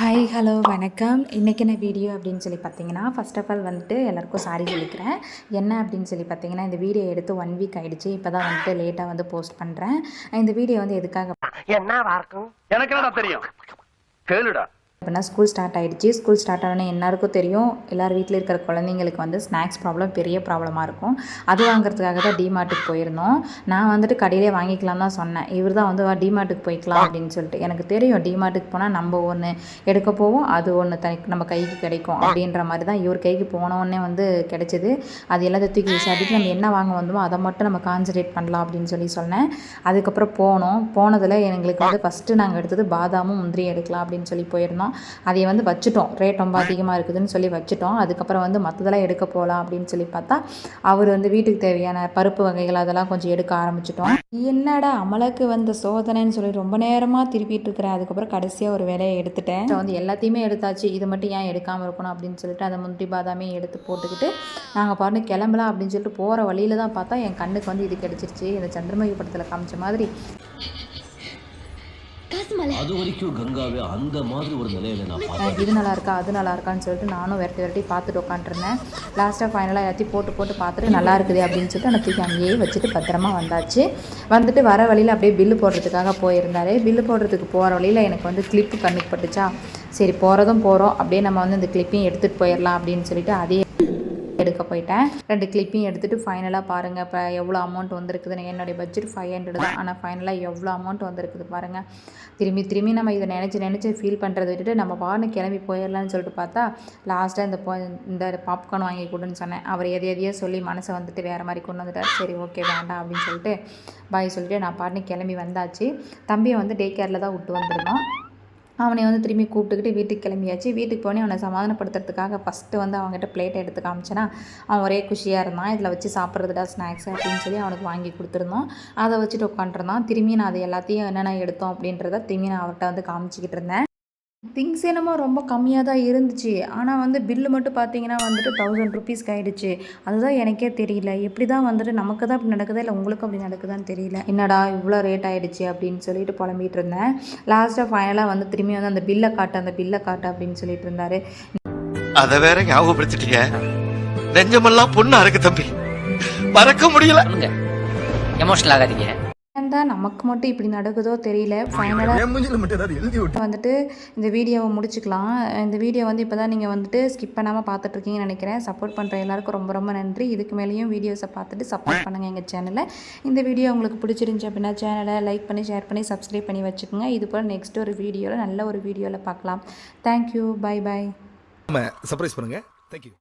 Hi hello வணக்கம். இன்றைக்கி என்ன வீடியோ அப்படின்னு சொல்லி பார்த்தீங்கன்னா ஃபர்ஸ்ட் ஆஃப் ஆல் வந்துட்டு எல்லாருக்கும் சாரி சொல்லிக்கிறேன். என்ன அப்படின்னு சொல்லி பார்த்தீங்கன்னா இந்த வீடியோ எடுத்து ஒன் வீக் ஆகிடுச்சு இப்போ தான் வந்துட்டு லேட்டாக வந்து போஸ்ட் பண்ணுறேன் இந்த வீடியோ வந்து எதுக்காக என்ன எனக்கு தெரியும்? கேளுடா. அப்படின்னா ஸ்கூல் ஸ்டார்ட் ஆயிடுச்சு. ஸ்கூல் ஸ்டார்ட் ஆனோடனே எல்லாருக்கும் தெரியும். எல்லார் வீட்டில் இருக்கிற குழந்தைங்களுக்கு வந்து ஸ்நாக்ஸ் ப்ராப்ளம் பெரிய ப்ராப்ளமாக இருக்கும். அது வாங்குறதுக்காக தான் டிமார்ட்டுக்கு போயிருந்தோம். நான் வந்துட்டு கடையிலே வாங்கிக்கலாம் தான் சொன்னேன். இவர் தான் வந்து டிமார்ட்டுக்கு போய்க்கலாம் அப்படின்னு சொல்லிட்டு. எனக்கு தெரியும் டிமார்ட்டுக்கு போனால் நம்ம ஒன்று எடுக்க போவோம். அது ஒன்று தனி நம்ம கைக்கு கிடைக்கும் அப்படின்ற மாதிரி தான் இவர் கைக்கு போனோடனே வந்து கிடைச்சிது. அது எல்லாத்தையும் தூக்கி விசாரிட்டு நம்ம என்ன வாங்க வந்தோமோ அதை மட்டும் நம்ம கான்சன்ட்ரேட் பண்ணலாம் அப்படின்னு சொல்லி சொன்னேன். அதுக்கப்புறம் போனோம். போனதில் எங்களுக்கு வந்து ஃபஸ்ட்டு நாங்கள் எடுத்தது பாதாமும் முந்திரி எடுக்கலாம் அப்படின்னு சொல்லி போயிருந்தோம். அதை வந்து வச்சுட்டோம். ரேட் ரொம்ப அதிகமாக இருக்குதுன்னு சொல்லி வச்சுட்டோம். அதுக்கப்புறம் வந்து மற்றதெல்லாம் எடுக்க போகலாம் அப்படின்னு சொல்லி பார்த்தா அவர் வந்து வீட்டுக்கு தேவையான பருப்பு வகைகள் அதெல்லாம் கொஞ்சம் எடுக்க ஆரம்பிச்சிட்டோம். என்னடா அமலுக்கு வந்த சோதனைன்னு சொல்லி ரொம்ப நேரமாக திருப்பிட்டு இருக்கிறேன் அதுக்கப்புறம் கடைசியாக ஒரு வேலையை எடுத்துட்டேன். வந்து எல்லாத்தையுமே எடுத்தாச்சு. இது மட்டும் ஏன் எடுக்காமல் இருக்கணும் அப்படின்னு சொல்லிட்டு அந்த முந்திரி பாதாமே எடுத்து போட்டுக்கிட்டு நாங்கள் பாருங்க கிளம்பலாம் அப்படின்னு சொல்லிட்டு போகிற வழியில தான் பார்த்தா என் கண்ணுக்கு வந்து இது கிடச்சிருச்சு. இந்த சந்திரமுகி படத்தில் காமிச்ச மாதிரி அது வரைக்கும் கங்காவே அந்த மாதிரி ஒரு நிலையில நான் இது நல்லா இருக்கா அது நல்லா இருக்கான்னு சொல்லிட்டு நானும் விரட்டி விரட்டி பார்த்துட்டு உட்காந்துருந்தேன் லாஸ்ட்டாக ஃபைனலாக எல்லாத்தையும் போட்டு போட்டு பார்த்துட்டு நல்லா இருக்குது அப்படின்னு சொல்லிட்டு அந்த தூக்கி அங்கேயே வச்சுட்டு பத்திரமா வந்தாச்சு. வந்துட்டு வர வழியில் அப்படியே பில்லு போடுறதுக்காக போயிருந்தாரு. பில்லு போடுறதுக்கு போகிற வழியில் எனக்கு வந்து கிளிப்பு கண்ணுக்கு பட்டுச்சா. சரி போகிறதும் போகிறோம் அப்படியே நம்ம வந்து இந்த கிளிப்பையும் எடுத்துகிட்டு போயிடலாம் அப்படின்னு சொல்லிட்டு அதே போயிட்டேன். ரெண்டு கிளிப்பையும் எடுத்துகிட்டு ஃபைனலாக பாருங்கள் இப்போ எவ்வளோ அமௌண்ட் வந்திருக்குதுன்னு என்னுடைய பட்ஜெட் ஃபைவ் ஹண்ட்ரட் தான். ஆனால் ஃபைனலாக எவ்வளோ அமௌண்ட் வந்திருக்குது பாருங்கள் திரும்பி திரும்பி நம்ம இதை நினச்சி நினச்சி ஃபீல் பண்ணுறதை விட்டுட்டு நம்ம பாருன்னு கிளம்பி போயிடலான்னு சொல்லிட்டு பார்த்தா லாஸ்ட்டாக இந்த போ இந்த பாப்கார்ன் வாங்கி கொடுன்னு சொன்னேன். அவர் எதை எதையோ சொல்லி மனசை வந்துட்டு வேறு மாதிரி கொண்டு வந்துட்டார். சரி ஓகே வேண்டாம் அப்படின்னு சொல்லிட்டு பாய் சொல்லிட்டு நான் பாட்டு கிளம்பி வந்தாச்சு. தம்பியை வந்து டே கேரில் தான் விட்டு வந்துருந்தோம். அவனை வந்து திரும்பி கூப்பிட்டுக்கிட்டு வீட்டுக்கு கிளம்பியாச்சு. வீட்டுக்கு போனே அவனை சமாதானப்படுத்துறதுக்காக ஃபஸ்ட்டு வந்து அவங்ககிட்ட பிளேட்டை எடுத்து காமிச்சேன்னா அவன் ஒரே குஷியாக இருந்தான். இதில் வச்சு சாப்பிட்றதுடா ஸ்நாக்ஸ் அப்படின்னு சொல்லி அவனுக்கு வாங்கி கொடுத்துருந்தோம். அதை வச்சுட்டு உட்காந்துருந்தான் திரும்பி நான் அதை எல்லாத்தையும் என்னென்ன எடுத்தோம் அப்படின்றத திரும்பி நான் அவர்கிட்ட வந்து காமிச்சிக்கிட்டு இருந்தேன். திங்ஸ் என்னமோ ரொம்ப கம்மியாக தான் இருந்துச்சு. ஆனால் வந்து பில்லு மட்டும் பார்த்தீங்கன்னா வந்துட்டு தௌசண்ட் ருபீஸ்க்கு ஆயிடுச்சு அதுதான் எனக்கே தெரியல. எப்படி தான் வந்துட்டு நமக்கு தான் அப்படி நடக்குதா? இல்லை உங்களுக்கும் அப்படி நடக்குதான்னு தெரியல. என்னடா இவ்வளோ ரேட் ஆயிடுச்சு அப்படின்னு சொல்லிட்டு புலம்பிட்டு இருந்தேன். லாஸ்ட்டாக ஃபைனலாக வந்து திரும்பி வந்து அந்த பில்லை காட்டு அந்த பில்லை காட்டு அப்படின்னு சொல்லிட்டு இருந்தாரு. அத வேற ஞாபகப்படுத்திட்டீங்க. நெஞ்சமெல்லாம் பொண்ணா இருக்கு தம்பி. மறக்க முடியல. எமோஷனல் ஆகாதீங்க. ஏன் தான் நமக்கு மட்டும் இப்படி நடக்குதோ தெரியல. ஃபைனலாக வந்துட்டு இந்த வீடியோவை முடிச்சுக்கலாம். இந்த வீடியோ வந்து இப்போ தான் நீங்கள் வந்துட்டு ஸ்கிப் பண்ணாமல் பார்த்துட்ருக்கீங்கன்னு நினைக்கிறேன். சப்போர்ட் பண்ணுற எல்லாருக்கும் ரொம்ப ரொம்ப நன்றி. இதுக்கு மேலேயும் வீடியோஸை பார்த்துட்டு சப்போர்ட் பண்ணுங்கள் எங்கள் சேனலை இந்த வீடியோ உங்களுக்கு பிடிச்சிருந்துச்சி அப்படின்னா சேனலை லைக் பண்ணி ஷேர் பண்ணி சப்ஸ்கிரைப் பண்ணி வச்சுக்கோங்க. இது போல் நெக்ஸ்ட் ஒரு வீடியோவில் நல்ல ஒரு வீடியோவில் பார்க்கலாம். Thank you bye bye surprise பண்ணுங்க. Thank you